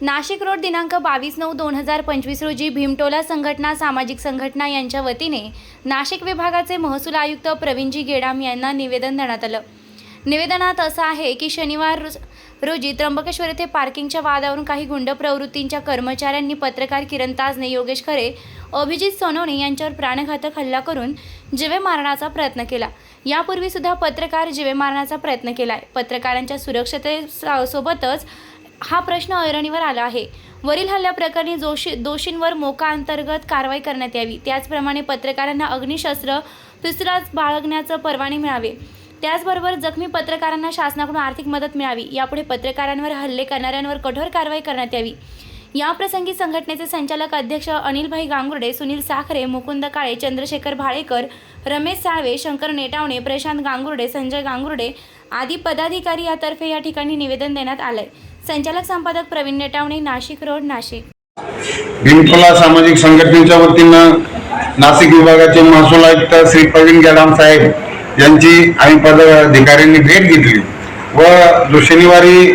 Nashik road दिनांक बावीस नऊ दोन हजार पंचवीस रोजी भीमटोला संघटना सामाजिक संघटना यांच्या वतीने नाशिक विभागाचे महसूल आयुक्त प्रवीणजी गेडाम यांना निवेदन देण्यात आलं. निवेदनात असं आहे की शनिवार रोज- रोजी त्र्यंबकेश्वर येथे पार्किंगच्या वादावरून काही गुंड प्रवृत्तींच्या कर्मचाऱ्यांनी पत्रकार किरण ताजने योगेश खरे अभिजित सोनवणे यांच्यावर प्राणघातक हल्ला करून जिवे मारण्याचा प्रयत्न केला. यापूर्वीसुद्धा पत्रकार जिवे मारण्याचा प्रयत्न केला आहे पत्रकारांच्या सुरक्षते सोबतच हा प्रश्न ऐरणीवर आला आहे. वरील हल्ल्याप्रकरणी जोशी दोषींवर मोका अंतर्गत कारवाई करण्यात यावी. त्याचप्रमाणे पत्रकारांना अग्निशस्त्र पिस्तुलास बाळगण्याचं परवाने मिळावे. त्याचबरोबर जखमी पत्रकारांना शासनाकडून आर्थिक मदत मिळावी. यापुढे पत्रकारांवर हल्ले करणाऱ्यांवर कठोर कारवाई करण्यात यावी. याप्रसंगी संघटनेचे संचालक अध्यक्ष अनिलभाई गांगुर्डे सुनील साखरे मुकुंद काळे चंद्रशेखर भाळेकर रमेश साळवे शंकर नेटावणे प्रशांत गांगुर्डे संजय गांगुर्डे आदी पदाधिकारी यातर्फे या ठिकाणी निवेदन देण्यात आलंय. संचालक संपादक प्रवीण नेटावणे नाशिक रोड नाशिक. भीमटोला सामाजिक संघटनेच्या वतीनं नाशिक विभागाचे महसूल आयुक्त श्री प्रवीण गेडाम साहेब यांची आम्ही पदाधिकाऱ्यांनी भेट घेतली व शनिवारी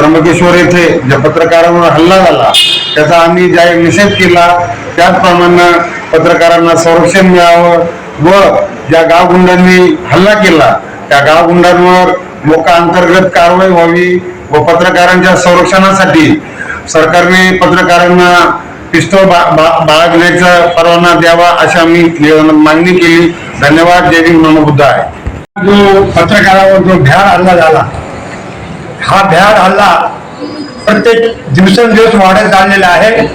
त्र्यंबकेश्वर येथे ज्या पत्रकारांवर हल्ला झाला त्याचा आम्ही जाहीर निषेध केला त्याचप्रमाणे पत्रकारांना संरक्षण मिळावं व ज्या गावगुंडांनी हल्ला केला त्या गावगुंडांवर लोकांतर्गत कारवाई व्हावी व पत्रकारांच्या संरक्षणासाठी सरकारने पत्रकारांना पिस्तोल बा बाळगण्याचा परवाना द्यावा अशी आम्ही मागणी केली. धन्यवाद. जय भीम बुद्ध आहे जो पत्रकारावर जो भ्याड हल्ला झाला हा भ्याड हल्ला प्रत्येक दिवसेंदिवस वाढत चाललेला आहे.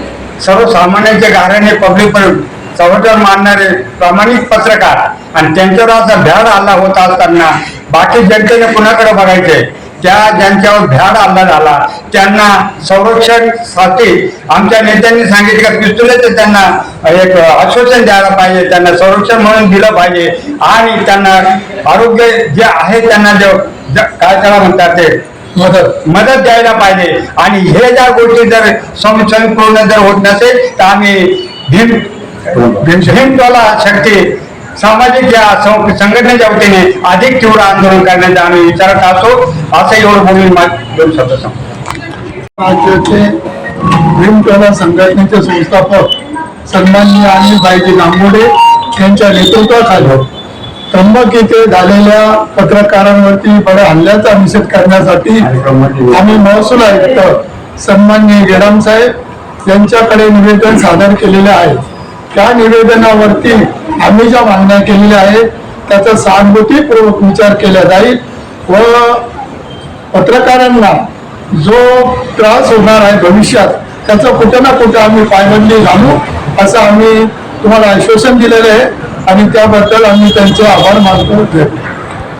सर्वसामान्यांच्या गाऱ्याने पब्लिक पण संरक्षण मानणारे प्रामाणिक पत्रकार आणि त्यांच्यावर असा भ्याड हल्ला होत असताना बाकी जनतेने कुणाकडे बघायचे? त्या ज्यांच्यावर भ्याड हल्ला झाला त्यांना संरक्षणसाठी आमच्या नेत्यांनी सांगितलं का पिस्तुलेचं त्यांना एक आश्वासन द्यायला पाहिजे त्यांना संरक्षण म्हणून दिलं पाहिजे आणि त्यांना आरोग्य जे आहे त्यांना जे काय त्याला म्हणतात ते? मदत मदत द्यायला पाहिजे. आणि हे ज्या गोष्टी जर सं- जर होत नसेल तर आम्ही भीम भीमटोला शक्ती सामाजिक या संघटनेच्या वतीने अधिक तीव्र आंदोलन करण्याचा आम्ही विचारत असो असं एवढं बोलून दोन शब्द राज्याचे भीमटोला संघटनेचे संस्थापक सन्माननीय अनिलभाईजी गांगुडे यांच्या नेतृत्वाखाली त्र्यंबक येथे झालेल्या पत्रकारांवरती बड्या हल्ल्याचा निषेध करण्यासाठी आम्ही महसूल आयुक्त सन्मान्य गेडाम साहेब यांच्याकडे निवेदन सादर केलेले आहे. त्या निवेदनावरती आम्ही ज्या मागण्या केलेल्या आहेत त्याचा सहानुभूतीपूर्वक विचार केला जाईल व पत्रकारांना जो त्रास होणार आहे भविष्यात त्याचं कुठं ना कुठं आम्ही पायबंदी घालू असं आम्ही तुम्हाला आश्वासन दिलेलं आहे. आणि त्याबद्दल आम्ही त्यांचे आभार मानतो.